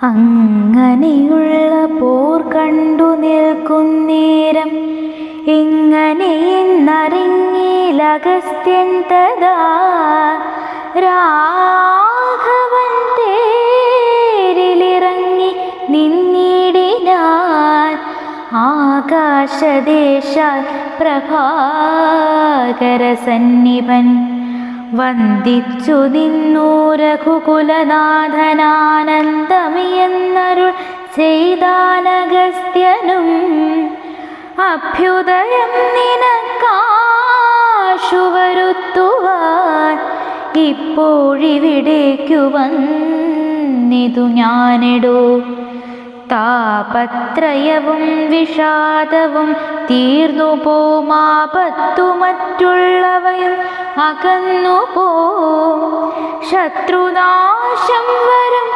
അങ്ങനെയുള്ള പോർ കണ്ടു നിൽക്കുന്നേരം എങ്ങനെയെന്നറിഞ്ഞിലഗസ്ത്യൻ തഥാ രാഘവൻ തേരിലിറങ്ങി നിന്നിടിനാൻ ആകാശദേശാൽ പ്രഭാകരസന്നിപൻ വന്ദിച്ചു നിന്നു രഘുകുലനാഥനാനന്ദമിയെന്നരുൾ ചെയ്താനഗസ്ത്യനും അഭ്യുദയം നിനക്കാശു വരുത്തുവാൻ ഇപ്പോഴിവിടേക്കു വന്നിതു ഞാനിടൂ. താപത്രയവും വിഷാദവും തീർന്നു പോമാപത്തു മറ്റുള്ളവയും അകന്നു പോ. ശത്രുനാശം വരും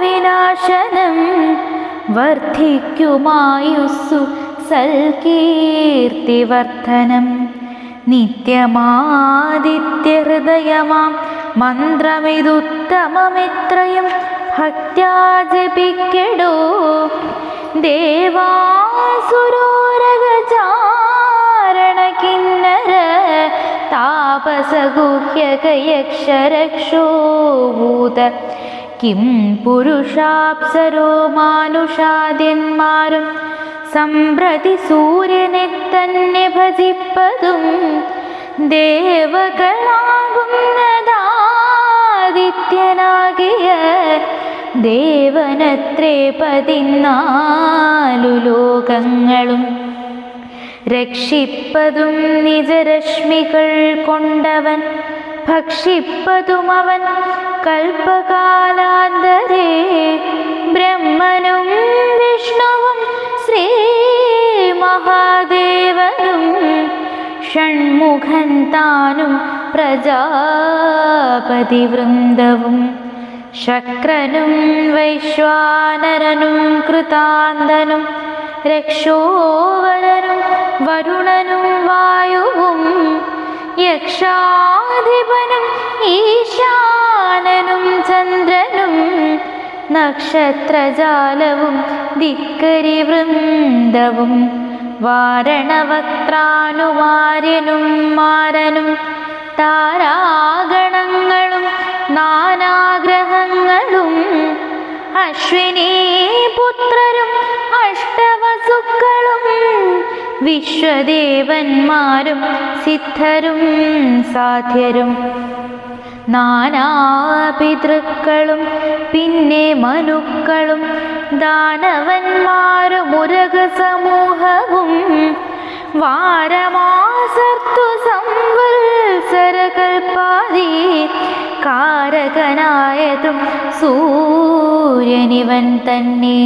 രോഗവിനാശനം വർദ്ധിക്കുമായുസ്സു സൽകീർത്തിവർദ്ധനം. നിത്യമാദിത്യഹൃദയമാം മന്ത്രമിതുത്തമമിത്രയും ഭക്ത്യാ ജപിക്കടോ ദേവാസുരോരഗചാരണ കിന്നര താപസഗുഹ്യകയക്ഷരക്ഷോഭൂത കിം പുരുഷാപ്സരോ മാനുഷാദ്യന്മാരും സമ്പ്രതി സൂര്യനെ തന്നെ ഭജിപ്പതും ദേവകളാകുന്നതാദിത്യനാകിയ ദേവനത്രേ പതിനാലു ലോകങ്ങളും രക്ഷിപ്പതും നിജരശ്മികൾ കൊണ്ടവൻ ഭക്ഷിപ്പതും അവൻ കൽപ്പകാലാന്തരേ. ബ്രഹ്മനും വിഷ്ണുവും ശ്രീ മഹാദേവനും ഷൺമുഖൻ താനും പ്രജാപതി വൃന്ദവും ശക്രനും വൈശ്വാനരനും കൃതാന്തനും രക്ഷോവരനും വരുണനും വായുവും യക്ഷാധിപനും ഈശാനനും ചന്ദ്രനും നക്ഷത്രജാലവും ദിക്കരി വൃന്ദവും വാരണവക്ത്രാനുമാര്യനും മാരനും താരാഗണങ്ങളും നാനാഗ്രഹങ്ങളും അശ്വിനി പുത്രരും അഷ്ടവസുക്കളും വിശ്വദേവന്മാരും സിദ്ധരും സാധ്യരും നാനാപിതൃക്കളും പിന്നെ മനുക്കളും ദാനവന്മാരുമുരക സമൂഹവും വാരമാസർത്തു സംവത്സരകൽപ്പാതി കാരകനായതും സൂര്യനിവൻ തന്നെ.